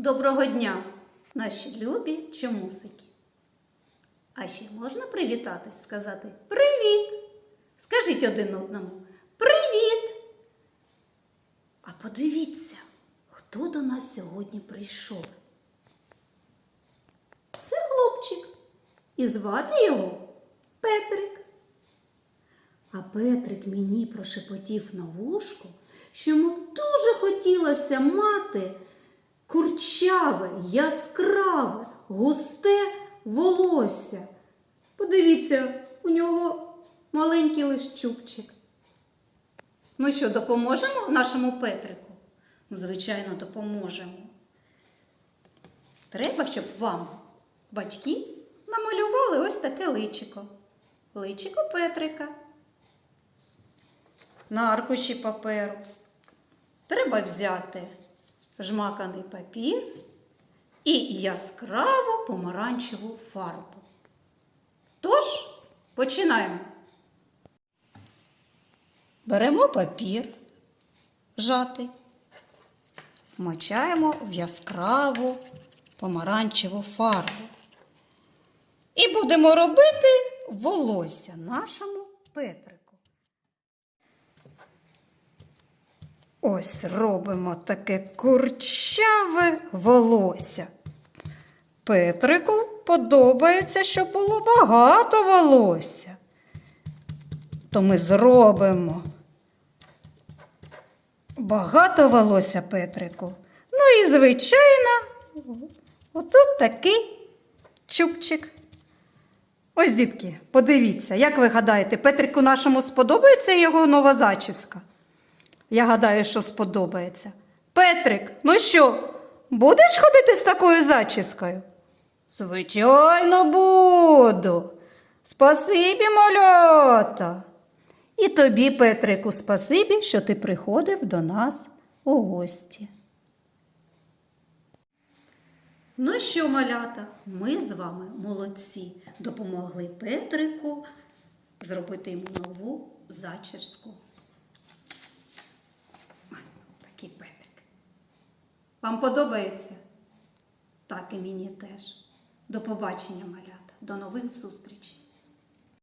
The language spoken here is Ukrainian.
Доброго дня, наші любі чомусики. А ще можна привітатись, сказати Привіт! Скажіть один одному Привіт! А подивіться, хто до нас сьогодні прийшов. Це хлопчик. І звати його Петрик. А Петрик мені прошепотів на вушку, що йому дуже хотілося мати курчаве, яскраве, густе волосся. Подивіться, у нього маленький лиш чубчик. Ну що, допоможемо нашому Петрику? Ну, звичайно, допоможемо. Треба, щоб вам батьки намалювали ось таке личико. Личико Петрика. На аркуші паперу. Треба взяти жмаканий папір і яскраву помаранчеву фарбу. Тож, починаємо. Беремо папір жатий, вмочаємо в яскраву помаранчеву фарбу. І будемо робити волосся нашому Петрику. Ось робимо таке курчаве волосся. Петрику подобається, щоб було багато волосся. То ми зробимо багато волосся Петрику. Ну і, звичайно, отут такий чубчик. Ось, дітки, подивіться, як ви гадаєте, Петрику нашому сподобається його нова зачіска? Я гадаю, що сподобається. Петрик, ну що, будеш ходити з такою зачіскою? Звичайно, буду. Спасибі, малята. І тобі, Петрику, спасибі, що ти приходив до нас у гості. Ну що, малята, ми з вами молодці, допомогли Петрику зробити йому нову зачіску. Такий Петрик. Вам подобається? Так і мені теж. До побачення, малята. До нових зустрічей.